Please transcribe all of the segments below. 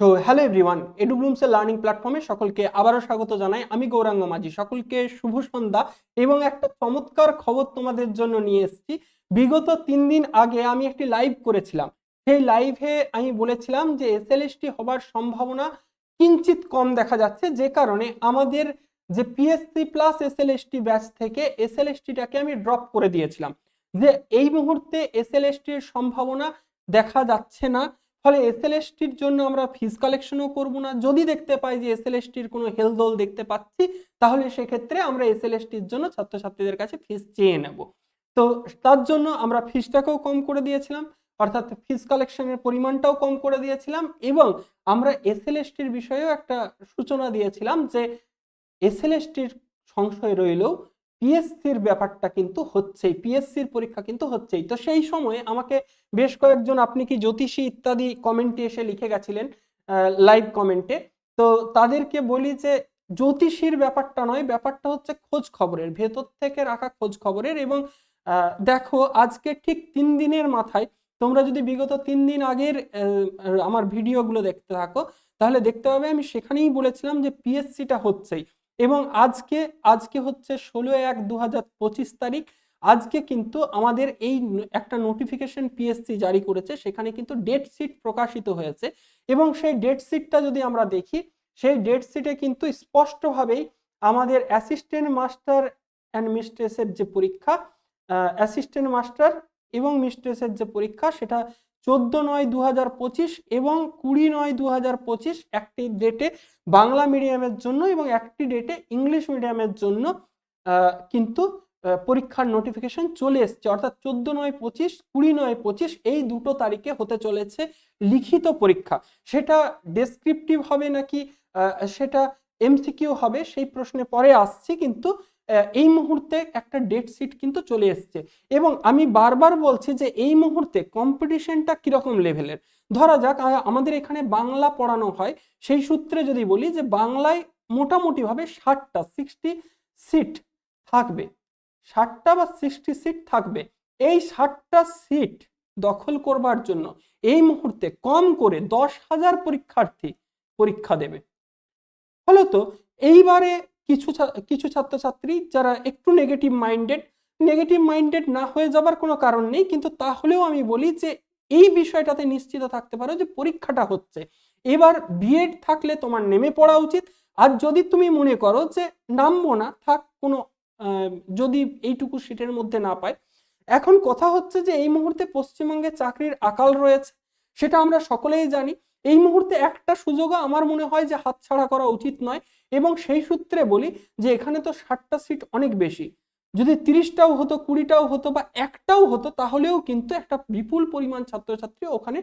So hello everyone এডুব্লুমসের learning প্ল্যাটফর্মে সকলকে আবারও স্বাগত জানাই। আমি গৌরাঙ্গ মাঝি। সকলকে শুভ সন্ধ্যা এবং একটা চমৎকার খবর তোমাদের জন্য নিয়ে এসেছি। বিগত তিন দিন আগে আমি একটি লাইভ করেছিলাম। সেই লাইভে আমি বলেছিলাম যে এসএলএসটি হবার সম্ভাবনা কিঞ্চিত কম দেখা যাচ্ছে, যে কারণে আমাদের যে পিএসসি প্লাস এসএলএসটি ব্যাচ থেকে এসএলএসটিটাকে আমি ড্রপ করে দিয়েছিলাম। যে এই মুহূর্তে এসএলএসটির সম্ভাবনা দেখা যাচ্ছে না। ফলে এসএলএসটির জন্য আমরা ফিস কালেকশনও করব না। যদি দেখতে পাই যে এসএলএসটির কোনো হেলদোল দেখতে পাচ্ছি, তাহলে সেক্ষেত্রে আমরা এসএলএসটির জন্য ছাত্রছাত্রীদের কাছে ফিস চেয়ে নেব। তো তার জন্য আমরা ফিসটাকেও কম করে দিয়েছিলাম, অর্থাৎ ফিস কালেকশনের পরিমাণটাও কম করে দিয়েছিলাম এবং আমরা এসএলএসটির বিষয়েও একটা সূচনা দিয়েছিলাম যে এসএলএসটির সংশয় রইলেও পিএসসির ব্যাপারটা কিন্তু হচ্ছেই পিএসসির পরীক্ষা কিন্তু হচ্ছেই। তো সেই সময়ে আমাকে বেশ কয়েকজন আপনি কি জ্যোতিষী ইত্যাদি কমেন্টে এসে লিখে গেছিলেন লাইভ কমেন্টে তো তাদেরকে বলি যে জ্যোতিষীর ব্যাপারটা নয়, ব্যাপারটা হচ্ছে খোঁজ খবরের, ভেতর থেকে রাখা খোঁজ খবরের এবং দেখো আজকে ঠিক তিন দিনের মাথায় তোমরা যদি বিগত তিন দিন আগের আমার ভিডিওগুলো দেখতে থাকো, তাহলে দেখতে পাবে আমি সেখানেই বলেছিলাম যে পিএসসিটা হচ্ছেই। এবং আজকে আজকে হচ্ছে ষোলো এক দু হাজার তারিখ। আজকে কিন্তু আমাদের এই একটা নোটিফিকেশন পিএসসি জারি করেছে, সেখানে কিন্তু ডেট সিট প্রকাশিত হয়েছে এবং সেই ডেট সিটটা যদি আমরা দেখি, সেই ডেট সিটে কিন্তু স্পষ্টভাবেই আমাদের অ্যাসিস্ট্যান্ট মাস্টার অ্যান্ড মিস্ট্রেসের যে পরীক্ষা অ্যাসিস্ট্যান্ট মাস্টার এবং মিস্ট্রেসের যে পরীক্ষা, সেটা চোদ্দ নয় দু হাজার পঁচিশ এবং কুড়ি নয় দু হাজার পঁচিশ একটি ডেটে বাংলা মিডিয়ামের জন্য এবং একটি ডেটে ইংলিশ মিডিয়ামের জন্য কিন্তু পরীক্ষার নোটিফিকেশন চলে এসছে। অর্থাৎ চোদ্দ নয় পঁচিশ, কুড়ি নয় পঁচিশ এই দুটো তারিখে হতে চলেছে লিখিত পরীক্ষা। সেটা ডেসক্রিপটিভ হবে নাকি সেটা এমসিকিউ হবে, সেই প্রশ্নে পরে আসছি, কিন্তু এই মুহূর্তে একটা ডেট সিট কিন্তু চলে এসছে। এবং আমি বারবার বলছি যে এই মুহূর্তে কম্পিটিশনটা কীরকম লেভেলের ধরা যাক আমাদের এখানে বাংলা পড়ানো হয়, সেই সূত্রে যদি বলি যে বাংলায় মোটামুটিভাবে ষাটটা সিক্সটি সিট থাকবে। ষাটটা বা সিক্সটি সিট থাকবে। এই ষাটটা সিট দখল করবার জন্য এই মুহূর্তে কম করে দশ হাজার পরীক্ষার্থী পরীক্ষা দেবে। ফলত এইবারে কিছু কিছু ছাত্রছাত্রী যারা একটু নেগেটিভ মাইন্ডেড নেগেটিভ মাইন্ডেড না হয়ে যাবার কোনো কারণ নেই, কিন্তু তাহলেও আমি বলি যে এই বিষয়টাতে নিশ্চিত থাকতে পারো যে পরীক্ষাটা হচ্ছে। এবার বিএড থাকলে তোমার নেমে পড়া উচিত। আর যদি তুমি মনে করো যে নামবো না, থাক কোনো যদি এইটুকু সিটের মধ্যে না পায় এখন কথা হচ্ছে যে এই মুহূর্তে পশ্চিমবঙ্গে চাকরির আকাল রয়েছে, সেটা আমরা সকলেই জানি। এই মুহূর্তে একটা সুযোগও আমার মনে হয় যে হাতছাড়া করা উচিত নয়। এবং সেই সূত্রে বলি যে এখানে তো ষাটটা সিট অনেক বেশি। যদি তিরিশটাও হতো, কুড়িটাও হতো বা একটাও হতো, তাহলেও কিন্তু একটা বিপুল পরিমাণ ছাত্রছাত্রী ওখানে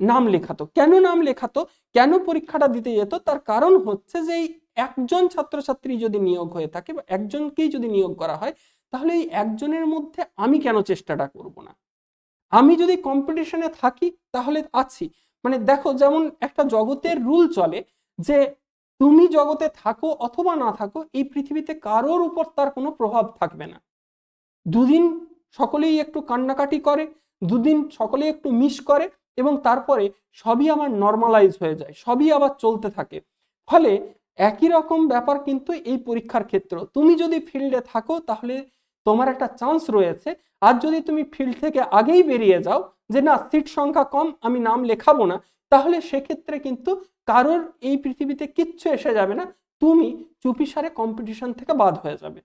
নাম লেখাতো। কেন নাম লেখাতো? কেন পরীক্ষাটা দিতে যেত? তার কারণ হচ্ছে যে এই একজন ছাত্রছাত্রী যদি নিয়োগ হয়ে থাকে বা একজনকেই যদি নিয়োগ করা হয়, তাহলে এই একজনের মধ্যে আমি কেন চেষ্টাটা করব না? আমি যদি কম্পিটিশনে থাকি, তাহলে আছি। মানে দেখো, যেমন একটা জগতের রুল চলে যে তুমি জগতে থাকো অথবা না থাকো, এই পৃথিবীতে কারোর উপর তার কোনো প্রভাব থাকবে না। দুদিন সকলেই একটু কান্নাকাটি করে, দুদিন সকলেই একটু মিস করে এবং তারপরে সবই আমার নর্মালাইজ হয়ে যায়, সবই আবার চলতে থাকে। ফলে একই রকম ব্যাপার কিন্তু এই পরীক্ষার ক্ষেত্র। তুমি যদি ফিল্ডে থাকো তাহলে তোমার একটা চান্স রয়েছে। আর যদি তুমি ফিল্ড থেকে আগেই বেরিয়ে যাও যে না সিট সংখ্যা কম, আমি নাম লেখাবো না, তাহলে সেক্ষেত্রে কিন্তু কারোর এই পৃথিবীতে কিচ্ছু এসে যাবে না, তুমি চুপিসারে কম্পিটিশন থেকে বাদ হয়ে যাবে।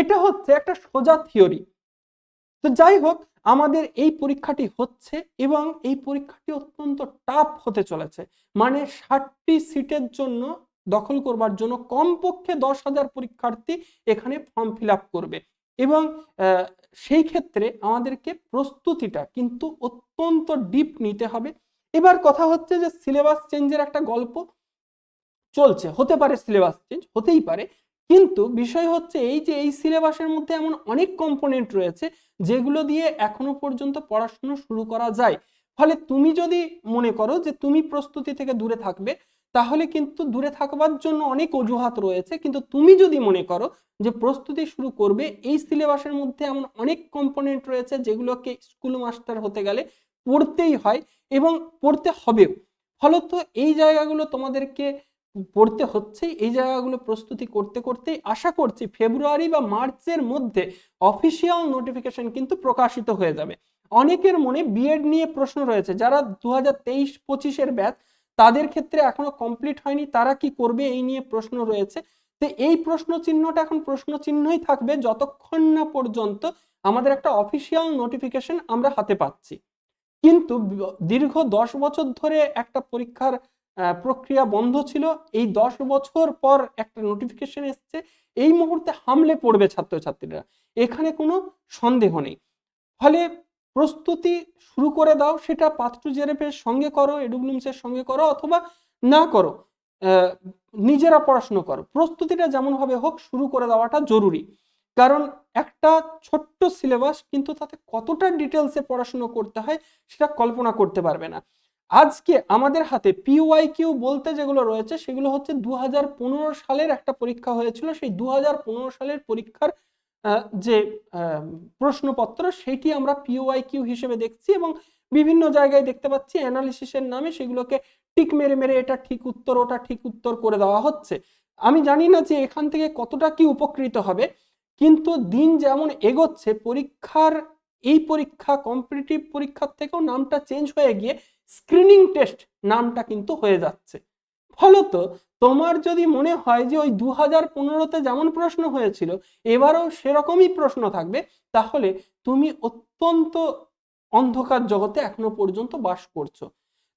এটা হচ্ছে একটা সোজা থিওরি তো যাই হোক, আমাদের এই পরীক্ষাটি হচ্ছে এবং এই পরীক্ষাটি অত্যন্ত টাফ হতে চলেছে। মানে ষাটটি সিটের জন্য দখল করবার জন্য কমপক্ষে দশ হাজার পরীক্ষার্থী এখানে ফর্ম ফিল করবে। এবং সেই ক্ষেত্রে আমাদেরকে প্রস্তুতিটা কিন্তু অত্যন্ত ডিপ নিতে হবে। এবার কথা হচ্ছে যে সিলেবাস চেঞ্জের একটা গল্প চলছে, হতে পারে সিলেবাস চেঞ্জ হতেই পারে। কিন্তু বিষয় হচ্ছে এই যে এই সিলেবাসের মধ্যে এমন অনেক কম্পোনেন্ট রয়েছে যেগুলো দিয়ে এখনও পর্যন্ত পড়াশুনো শুরু করা যায়। ফলে তুমি যদি মনে করো যে তুমি প্রস্তুতি থেকে দূরে থাকবে, তাহলে কিন্তু দূরে থাকবার জন্য অনেক অজুহাত রয়েছে। কিন্তু তুমি যদি মনে করো যে প্রস্তুতি শুরু করবে, এই সিলেবাসের মধ্যে এমন অনেক কম্পোনেন্ট রয়েছে যেগুলোকে স্কুল মাস্টার হতে গেলে পড়তেই হয় এবং পড়তে হবেও। ফলত এই জায়গাগুলো তোমাদেরকে পড়তে হচ্ছে, এই জায়গাগুলো প্রস্তুতি করতে করতেই আশা করছি ফেব্রুয়ারি বা মার্চের মধ্যে অফিসিয়াল নোটিফিকেশন কিন্তু প্রকাশিত হয়ে যাবে। অনেকের মনে বিএড নিয়ে প্রশ্ন রয়েছে, যারা দু হাজার তেইশ পঁচিশের ব্যাচ তাদের ক্ষেত্রে এখনও কমপ্লিট হয়নি, তারা কি করবে এই নিয়ে প্রশ্ন রয়েছে। তো এই প্রশ্ন চিহ্নটা এখন প্রশ্ন চিহ্নই থাকবে, যতক্ষণ না পর্যন্ত আমাদের একটা অফিসিয়াল নোটিফিকেশন আমরা হাতে পাচ্ছি। কিন্তু দীর্ঘ দশ বছর ধরে একটা পরীক্ষার প্রক্রিয়া বন্ধ ছিল। এই দশ বছর পর একটা নোটিফিকেশন এসছে, এই মুহূর্তে হামলে পড়বে ছাত্রছাত্রীরা। এখানে কোনো সন্দেহ নেই। ফলে প্রস্তুতি শুরু করে দাও, সেটা পাত্র জেরেফের সঙ্গে করো এডুব্লিউমসের সঙ্গে করো, অথবা না করো নিজেরা পড়াশুনো করো। প্রস্তুতিটা যেমনভাবে হোক, শুরু করে দেওয়াটা জরুরি। কারণ একটা ছোট্ট সিলেবাস কিন্তু তাতে কতটা ডিটেলসে পড়াশুনো করতে হয় সেটা কল্পনা করতে পারবে না। আজকে আমাদের হাতে পিওয়াই কিউ বলতে যেগুলো রয়েছে সেগুলো হচ্ছে দু হাজার পনেরো সালের একটা পরীক্ষা হয়েছিল। সেই দু হাজার পনেরো সালের পরীক্ষার যে প্রশ্নপত্র সেটি আমরা পিওয়াই কিউ হিসেবে দেখছি এবং বিভিন্ন জায়গায় দেখতে পাচ্ছি অ্যানালিসিসের নামে সেগুলোকে টিক মেরে মেরে এটা ঠিক উত্তর, ওটা ঠিক উত্তর করে দেওয়া হচ্ছে। আমি জানি না যে এখান থেকে কতটা কি উপকৃত হবে। কিন্তু দিন যেমন এগোচ্ছে, পরীক্ষার এই পরীক্ষা কম্পিটিটিভ পরীক্ষার থেকেও নামটা চেঞ্জ হয়ে গিয়ে স্ক্রিনিং টেস্ট নামটা কিন্তু হয়ে যাচ্ছে। ফলত তোমার যদি মনে হয় যে ওই দু হাজার পনেরোতে যেমন প্রশ্ন হয়েছিল, এবারও সেরকমই প্রশ্ন থাকবে, তাহলে তুমি অত্যন্ত অন্ধকার জগতে এখনও পর্যন্ত বাস করছ।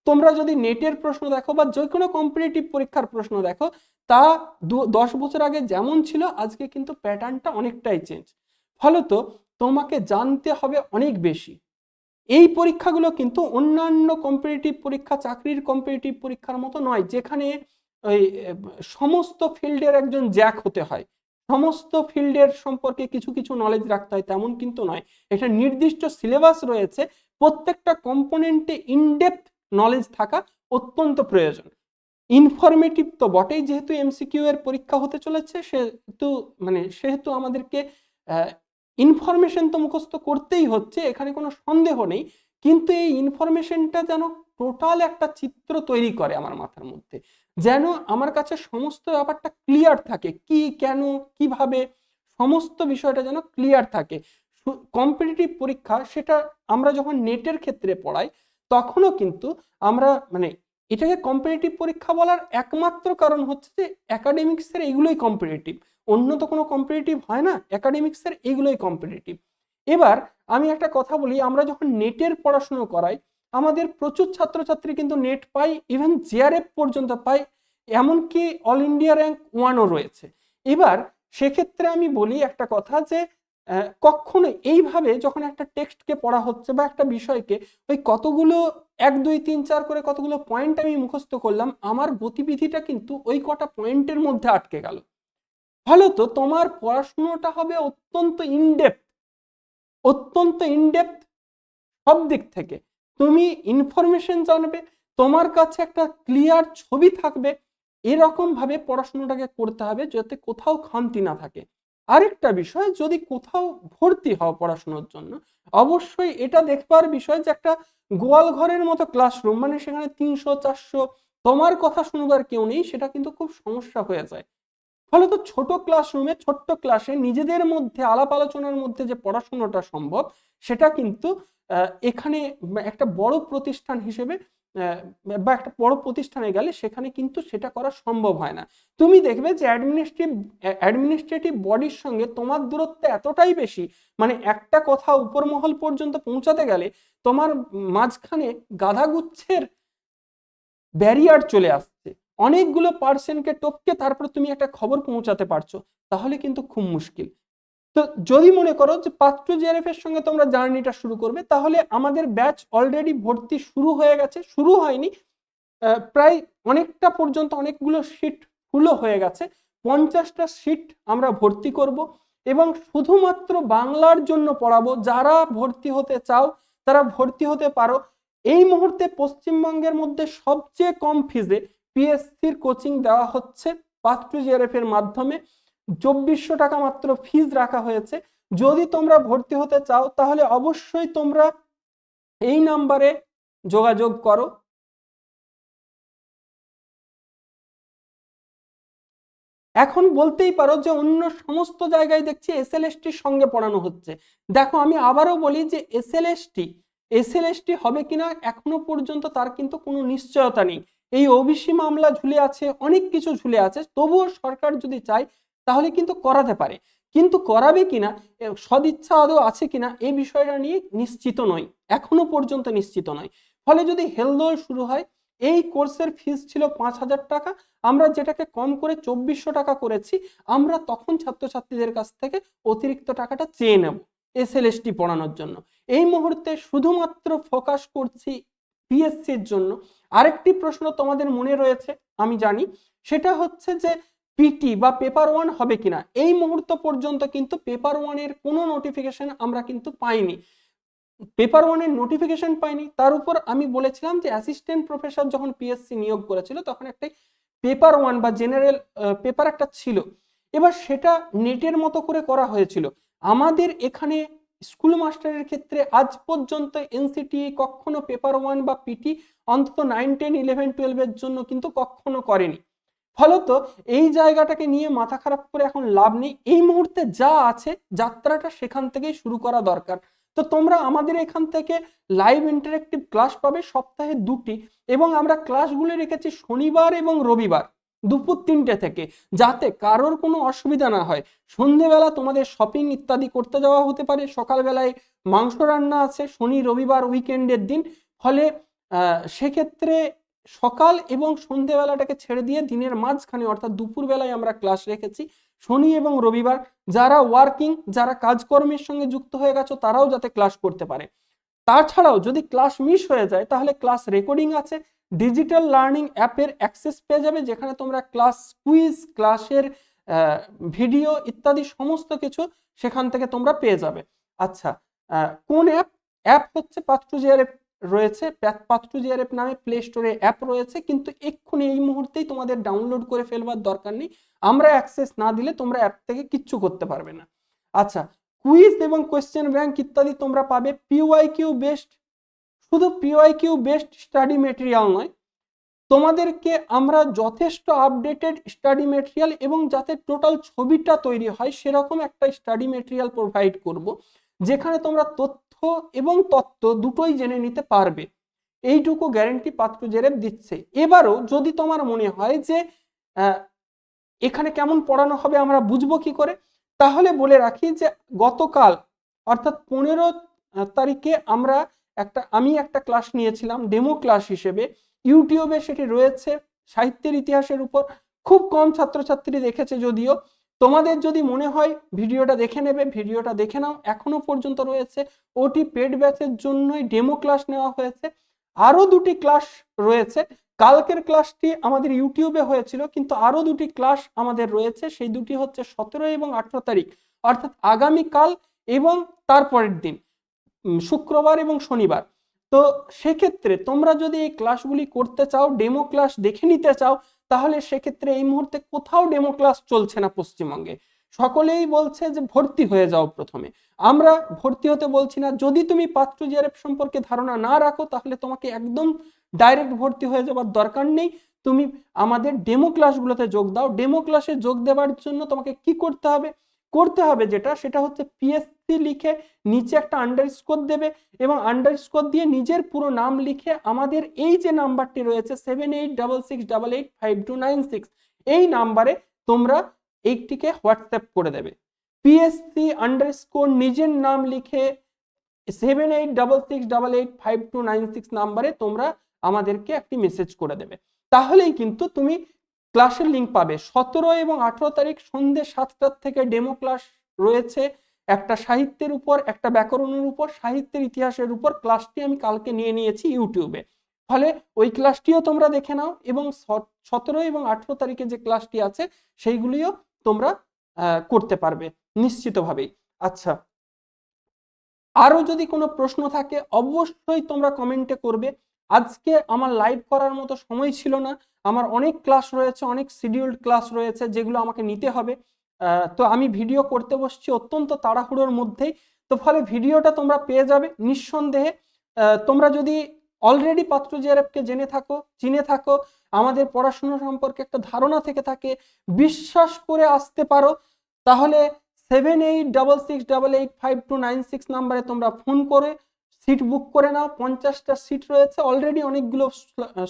তোমরা যদি নেটের প্রশ্ন দেখো বা যে কোনো কম্পিটিটিভ পরীক্ষার প্রশ্ন দেখো, তা দশ বছর আগে যেমন ছিল, আজকে কিন্তু প্যাটার্নটা অনেকটাই চেঞ্জ ফলত তোমাকে জানতে হবে অনেক বেশি। এই পরীক্ষাগুলো কিন্তু অন্যান্য কম্পিটিটিভ পরীক্ষা, চাকরির কম্পিটিটিভ পরীক্ষার মতো নয়, যেখানে ওই, সমস্ত ফিল্ডের একজন জ্যাক হতে হয়। সমস্ত ফিল্ডের সম্পর্কে কিছু কিছু নলেজ রাখতে হয়, তেমন কিন্তু নয়। এটা নির্দিষ্ট সিলেবাস রয়েছে, প্রত্যেকটা কম্পোনেন্টে ইনডেপথ নলেজ থাকা অত্যন্ত প্রয়োজন। ইনফরমেটিভ তো বটেই, যেহেতু এমসিকিউ এর পরীক্ষা হতে চলেছে, সেহেতু মানে সেহেতু আমাদেরকে ইনফরমেশন তো মুখস্থ করতেই হচ্ছে, এখানে কোনো সন্দেহ নেই, কিন্তু এই ইনফরমেশনটা যেন টোটাল একটা চিত্র তৈরি করে আমার মাথার মধ্যে। যেন আমার কাছে সমস্ত ব্যাপারটা ক্লিয়ার থাকে, কি, কেন, কীভাবে, সমস্ত বিষয়টা যেন ক্লিয়ার থাকে। কম্পিটিটিভ পরীক্ষা, সেটা আমরা যখন নেটের ক্ষেত্রে পড়াই তখনও কিন্তু আমরা মানে এটাকে কম্পিটিটিভ পরীক্ষা বলার একমাত্র কারণ হচ্ছে যে একাডেমিক্সের এগুলোই কম্পিটিটিভ অন্য তো কোনো কম্পিটিটিভ হয় না একাডেমিক্সের এগুলোই কম্পিটিটিভ এবার আমি একটা কথা বলি, আমরা যখন নেটের পড়াশুনো করাই, আমাদের প্রচুর ছাত্রছাত্রী কিন্তু নেট পাই ইভেন জিআরএফ পর্যন্ত পাই এমনকি অল ইন্ডিয়া র্যাঙ্ক ওয়ানও রয়েছে। এবার সেক্ষেত্রে আমি বলি একটা কথা যে কখনো এইভাবে যখন একটা টেক্সটকে পড়া হচ্ছে বা একটা বিষয়কে, ওই কতগুলো এক, দুই, তিন, চার করে কতগুলো পয়েন্ট আমি মুখস্থ করলাম, আমার গতিবিধিটা কিন্তু ওই কটা পয়েন্টের মধ্যে আটকে গেল। ফলত তোমার পড়াশুনোটা হবে অত্যন্ত ইনডেপথ অত্যন্ত ইনডেপথ সব দিক থেকে। তুমি ইনফরমেশন জানবে, তোমার কাছে একটা ক্লিয়ার ছবি থাকবে এরকম ভাবে পড়াশোনাটাকে করতে হবে যাতে কোথাও খামতি না থাকে। আরেকটা বিষয়, যদি কোথাও ভর্তি হও পড়াশোনার জন্য, অবশ্যই এটা দেখবার বিষয় যে একটা গোয়াল ঘরের মতো ক্লাসরুম মানে সেখানে তিনশো, চারশো, তোমার কথা শুনবার কেউ নেই, সেটা কিন্তু খুব সমস্যা হয়ে যায়। ফলত ছোট ক্লাসরুমে ছোট্ট ক্লাসে নিজেদের মধ্যে, আলাপ আলোচনার মধ্যে যে পড়াশোনাটা সম্ভব, সেটা কিন্তু এখানে একটা বড় প্রতিষ্ঠান হিসেবে বা একটা বড় প্রতিষ্ঠানে গেলে সেখানে কিন্তু সেটা করা সম্ভব হয় না। তুমি দেখবে যে অ্যাডমিনিস্ট্রেটিভ অ্যাডমিনিস্ট্রেটিভ বডির সঙ্গে তোমার দূরত্ব এতটাই বেশি মানে একটা কথা উপর মহল পর্যন্ত পৌঁছাতে গেলে তোমার মাঝখানে গাধাগুচ্ছের ব্যারিয়ার চলে আসছে। অনেকগুলো পার্সেন্টকে টপকে তারপর তুমি একটা খবর পৌঁছাতে পারছ, তাহলে কিন্তু খুব মুশকিল। তো যদি মনে করো যে পাত্র জিআরএফ এর সঙ্গে তোমরা জার্নিটা শুরু করবে, তাহলে আমাদের ব্যাচ অলরেডি ভর্তি শুরু হয়ে গেছে, শুরু হয়নি। প্রায় অনেকটা পর্যন্ত অনেকগুলো সিট ফুলও হয়ে গেছে। পঞ্চাশটা সিট আমরা ভর্তি করব এবং শুধুমাত্র বাংলার জন্য পড়াবো। যারা ভর্তি হতে চাও, তারা ভর্তি হতে পারো। এই মুহূর্তে পশ্চিমবঙ্গের মধ্যে সবচেয়ে কম ফিজে পিএসসির কোচিং দেওয়া হচ্ছে পাত্র জিআরএফ এর মাধ্যমে। চব্বিশশো টাকা মাত্র ফিজ রাখা হয়েছে। যদি তোমরা ভর্তি হতে চাও, তাহলে অবশ্যই তোমরা এই নাম্বারে যোগাযোগ করো। এখন বলতেই পারো যে অন্য সমস্ত জায়গায় দেখছি এস এল সঙ্গে পড়ানো হচ্ছে। দেখো, আমি আবারও বলি যে এস এল এস এল হবে কিনা এখনও পর্যন্ত তার কিন্তু কোনো নিশ্চয়তা নেই। এই ওবিসি মামলা ঝুলে আছে, অনেক কিছু ঝুলে আছে। তবুও সরকার যদি চায় তাহলে কিন্তু করাতে পারে। কিন্তু করাবে কিনা সদিচ্ছা আদৌ আছে কিনা এই বিষয়টা নিয়ে নিশ্চিত নয়। এখনও পর্যন্ত নিশ্চিত নয়। ফলে যদি হেলদোল শুরু হয়, এই কোর্সের ফিস ছিল পাঁচ হাজার টাকা, আমরা যেটাকে কম করে চব্বিশশো টাকা করেছি, আমরা তখন ছাত্রছাত্রীদের কাছ থেকে অতিরিক্ত টাকাটা চেয়ে নেব এসএলএসটি পড়ানোর জন্য। এই মুহূর্তে শুধুমাত্র ফোকাস করছি পিএসসির জন্য। আরেকটি প্রশ্ন তোমাদের মনে রয়েছে, আমি জানি। সেটা হচ্ছে যে পিটি বা পেপার ওয়ান হবে কিনা? এই মুহূর্ত পর্যন্ত কিন্তু পেপার ওয়ানের কোনো নোটিফিকেশন আমরা কিন্তু পাইনি। পেপার ওয়ানের নোটিফিকেশন পাইনি। তার উপর আমি বলেছিলাম যে অ্যাসিস্ট্যান্ট প্রফেসর যখন পিএসসি নিয়োগ করেছিল, তখন একটা পেপার ওয়ান বা জেনারেল পেপার একটা ছিল। এবার সেটা নেটের মতো করে করা হয়েছিল। আমাদের এখানে স্কুল মাস্টারের ক্ষেত্রে আজ পর্যন্ত এনসিটি কখনো পেপার ওয়ান বা পিটি অন্তত নাইন টেন ইলেভেন টুয়েলভের জন্য কিন্তু কখনো করেনি। ফলত এই জায়গাটাকে নিয়ে মাথা খারাপ করে এখন লাভ নেই। এই মুহূর্তে যা আছে, যাত্রাটা সেখান থেকেই শুরু করা দরকার। তো তোমরা আমাদের এখান থেকে লাইভ ইন্টারেক্টিভ ক্লাস পাবে সপ্তাহে দুটি এবং আমরা ক্লাসগুলো রেখেছি শনিবার এবং রবিবার দুপুর তিনটে থেকে, যাতে কারোর কোনো অসুবিধা না হয়। সন্ধেবেলা তোমাদের শপিং ইত্যাদি করতে যাওয়া হতে পারে। সকালবেলায় মাংস রান্না আছে, শনি, রবিবার উইকেন্ডের দিন। ফলে সেক্ষেত্রে সকাল এবং সন্ধেবেলাটাকে ছেড়ে দিয়ে দিনের মাঝখানে, অর্থাৎ দুপুরবেলায় আমরা ক্লাস রেখেছি, শনি এবং রবিবার, যারা ওয়ার্কিং যারা কাজকর্মের সঙ্গে যুক্ত হয়ে গেছো, তারাও যাতে ক্লাস করতে পারে। তাছাড়াও যদি ক্লাস মিস হয়ে যায়, তাহলে ক্লাস রেকর্ডিং আছে ডিজিটাল লার্নিং অ্যাপের অ্যাক্সেস পেয়ে যাবে, যেখানে তোমরা ক্লাস কুইজ ক্লাসের ভিডিও ইত্যাদি সমস্ত কিছু সেখান থেকে তোমরা পেয়ে যাবে। আচ্ছা কোন অ্যাপ অ্যাপ হচ্ছে পাত্র রয়েছে। পাত্র জিআরএফ নামে প্লে স্টোরে অ্যাপ রয়েছে। কিন্তু এক্ষুনি এই মুহূর্তেই তোমাদের ডাউনলোড করে ফেলবার দরকার নেই। আমরা অ্যাক্সেস না দিলে তোমরা অ্যাপ থেকে কিচ্ছু করতে পারবে না। আচ্ছা কুইজ এবং কোয়েশ্চেন ব্যাংক ইত্যাদি তোমরা পাবে পিওয়াই কিউ বেস্ট শুধু PY Q best study material নয়। তোমাদেরকে আমরা যথেষ্ট আপডেটেড স্টাডি মেটেরিয়াল এবং যাতে টোটাল ছবিটা তৈরি হয়, সেরকম একটা স্টাডি মেটেরিয়াল প্রোভাইড করব। যেখানে তোমরা তথ্য এবং তত্ত্ব দুটোই জেনে নিতে পারবে। এইটুকু গ্যারেন্টি পাত্র জেরেব দিচ্ছে। এবারও যদি তোমার মনে হয় যে এখানে কেমন পড়ানো হবে আমরা বুঝব কি করে, তাহলে বলে রাখি যে, গতকাল অর্থাৎ পনেরো তারিখে আমরা একটা, আমি একটা ক্লাস নিয়েছিলাম, ডেমো ক্লাস হিসেবে। ইউটিউবে সেটি রয়েছে, সাহিত্যের ইতিহাসের উপর। খুব কম ছাত্রছাত্রী দেখেছে যদিও। তোমাদের যদি মনে হয় ভিডিওটা দেখে নেবে, ভিডিওটা দেখে নাও। এখনও পর্যন্ত রয়েছে ওটি পেড ব্যাচের জন্যই ডেমো ক্লাস নেওয়া হয়েছে। আরও দুটি ক্লাস রয়েছে। কালকের ক্লাসটি আমাদের ইউটিউবে হয়েছিল, কিন্তু আরও দুটি ক্লাস আমাদের রয়েছে। সেই দুটি হচ্ছে সতেরো এবং আঠেরো তারিখ। অর্থাৎ আগামীকাল এবং তারপরের দিন শুক্রবার এবং শনিবার। তো সেক্ষেত্রে তোমরা যদি এই ক্লাসগুলি করতে চাও ডেমো ক্লাস দেখে নিতে চাও তাহলে সেক্ষেত্রে এই মুহূর্তে কোথাও ডেমো ক্লাস চলছে না পশ্চিমবঙ্গে। সকলেই বলছে যে ভর্তি হয়ে যাও প্রথমে। আমরা ভর্তি হতে বলছি না। যদি তুমি পাত্র জিআরএফ সম্পর্কে ধারণা না রাখো, তাহলে তোমাকে একদম ডাইরেক্ট ভর্তি হয়ে যাওয়ার দরকার নেই। তুমি আমাদের ডেমো ক্লাসগুলোতে যোগ দাও। ডেমো ক্লাসে যোগ দেওয়ার জন্য তোমাকে কি করতে হবে? করতে হবে যেটা, সেটা হচ্ছে পিএসসি লিখে নিচে একটা আন্ডারস্কোর দেবে এবং আন্ডারস্কোর দিয়ে নিজের পুরো নাম লিখে আমাদের এই যে নাম্বারটি রয়েছে seven eight double six double eight five two nine six এই নাম্বারে তোমরা এইটিকে হোয়াটসঅ্যাপ করে দেবে। পিএসসি আন্ডারস্কোর নিজের নাম লিখে seven eight double six double eight five two nine six নাম্বারে তোমরা আমাদেরকে একটি মেসেজ করে দেবে। তাহলেই কিন্তু তুমি ক্লাসের লিঙ্ক পাবে। সতেরো এবং আঠেরো তারিখ সন্ধ্যে সাতটার থেকে ডেমো ক্লাস রয়েছে। একটা সাহিত্যের উপর, একটা ব্যাকরণের উপর, সাহিত্যের ইতিহাসের উপর ক্লাসটি আমি কালকে নিয়ে নিয়েছি ইউটিউবে ফলে ওই ক্লাসটিও তোমরা দেখে নাও এবং সতেরো এবং আঠেরো তারিখে যে ক্লাসটি আছে, সেইগুলিও তোমরা করতে পারবে, নিশ্চিতভাবেই। আচ্ছা। আরও যদি কোনো প্রশ্ন থাকে, অবশ্যই তোমরা কমেন্টে করবে। আজকে আমার লাইভ করার মতো সময় ছিল না। আমার অনেক ক্লাস রয়েছে, অনেক শিডিউল্ড ক্লাস রয়েছে, যেগুলো আমাকে নিতে হবে। তো আমি ভিডিও করতে বসছি অত্যন্ত তাড়াহুড়োর মধ্যেই। তো ফলে ভিডিওটা তোমরা পেয়ে যাবে নিঃসন্দেহে। তোমরা যদি অলরেডি পাত্র জিআরএফকে জেনে থাকো, চিনে থাকো, আমাদের পড়াশোনা সম্পর্কে একটা ধারণা থেকে থাকে, বিশ্বাস করে আসতে পারো, তাহলে seven eight double six double eight five two nine six নাম্বারে তোমরা ফোন করে সিট বুক করে নাও, পঞ্চাশটা সিট রয়েছে অলরেডি অনেকগুলো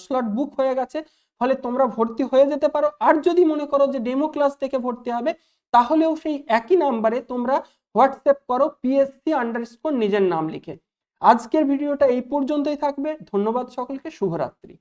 স্লট বুক হয়ে গেছে, ফলে তোমরা ভর্তি হয়ে যেতে পারো। আর যদি মনে করো যে ডেমো ক্লাস থেকে ভর্তি হবে তাহলেও সেই একই নাম্বারে তোমরা হোয়াটসঅ্যাপ করো পিএসসি আন্ডারস্কোর নিজের নাম লিখে। আজকের ভিডিওটা এই পর্যন্তই থাকবে। ধন্যবাদ সকলকে। শুভরাত্রি।